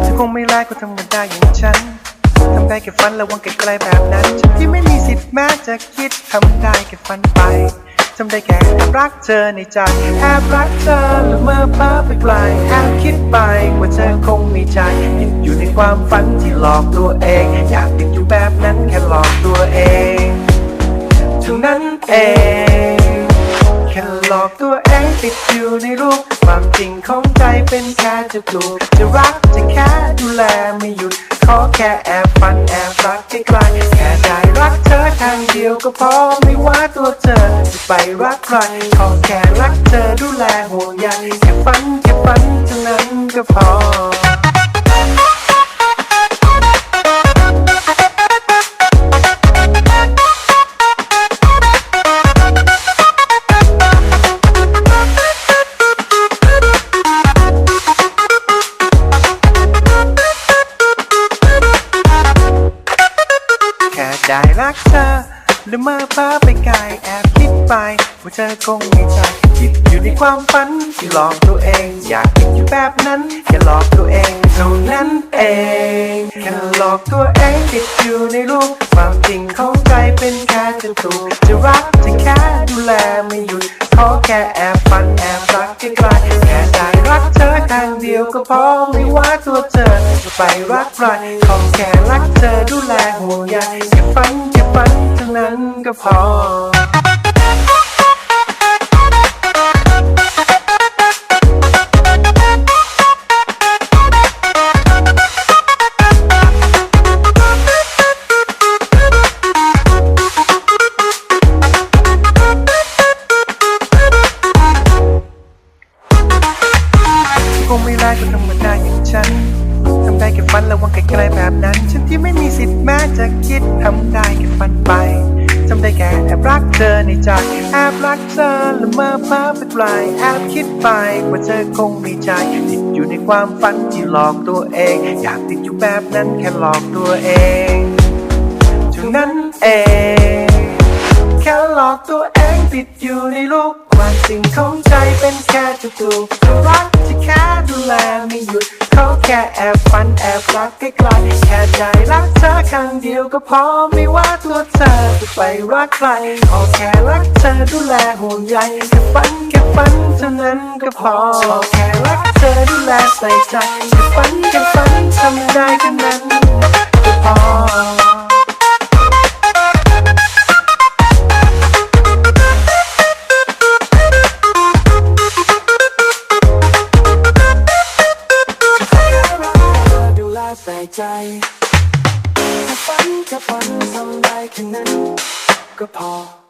เธอคงไม่ร้ายก็ธรรมดาอย่างฉัน ทำได้แค่ฝันระวังไกลๆแบบนั้น ฉันที่ไม่มีสิทธิ์แม้จะคิด ทำได้แค่ฝันไป ทำได้แค่แอบรักเธอในใจแอบรักเธอละเมอเพ้อไปไกลแอบคิดไปว่าเธอคงมีใจติดอยู่ในความฝันที่หลอกตัวเอง อยากติดอยู่แบบนั้นแค่หลอกตัวเองเท่านั้นเอง แค่หลอกตัวเองติดอยู่ในรูป ความจริงของใจเป็นแค่จะปลูกจะรักจะแค่ดูแลไม่หยุด ขอแค่แอบฝันแอบรักใกล้ๆแค่ได้รักเธอทางเดียวก็พอไม่ว่าตัวเธอจะไปรักใครขอแค่รักเธอดูแลห่วงใยแค่ฝันแค่ฝันเท่านั้นก็พอ ได้รักเธอหรือเมื่อเพ้อไปไกลแอบคิดไปว่าเธอคงไม่ใจติดอยู่ในความฝันที่หลอกตัวเอง อยากติดอยู่แบบนั้นแค่หลอกตัวเองเท่านั้นเองแค่หลอกตัวเองติดอยู่ในรูปความจริงของใจเป็นแค่จะถูกจะรักจะแค่ดูแลไม่หยุดขอแค่แอบฝันแอบรักใกล้ๆแค่ได้รักเธอทางเดียวก็พอไม่ว่าตัวเธ จะไปรักใครขอแค่รักเธอดูแลห่วงใยแค่ฝันแค่ฝันเท่านั้นก็พอคงไม่ร้ายก็ธรรมดาอย่างฉัน ทำได้แค่ฝันระวังไกลๆแบบนั้น ฉันที่ไม่มีสิทธิ์แม้จะคิดทำได้แค่ฝันไปทำได้แค่แอบรักเธอในใจแอบรักเธอละเมอเพ้อไปไกลแอบคิดไปว่าเธอคงมีใจติดอยู่ในความฝันที่หลอกตัวเอง อยากติดอยู่แบบนั้นแค่หลอกตัวเองเท่านั้นเองแค่หลอกตัวเองติดอยู่ในรูปความจริงของใจเป็นแค่จะถูกจะรักจะแค่ดูแลไม่หยุด เขาแค่แอบฝันแอบรักใกล้ๆแค่ใจรักเธอครั้งเดียวก็พอไม่ว่าตัวเธอจะไปรักใครขอแค่รักเธอดูแลห่วงใยแค่ฝันแค่ฝันเท่านั้นก็พอขอแค่รักเธอดูแลใส่ใจแค่ฝันแค่ฝัน ใจถ้าฝันจะฝันทำได้แค่นั้นก็พอ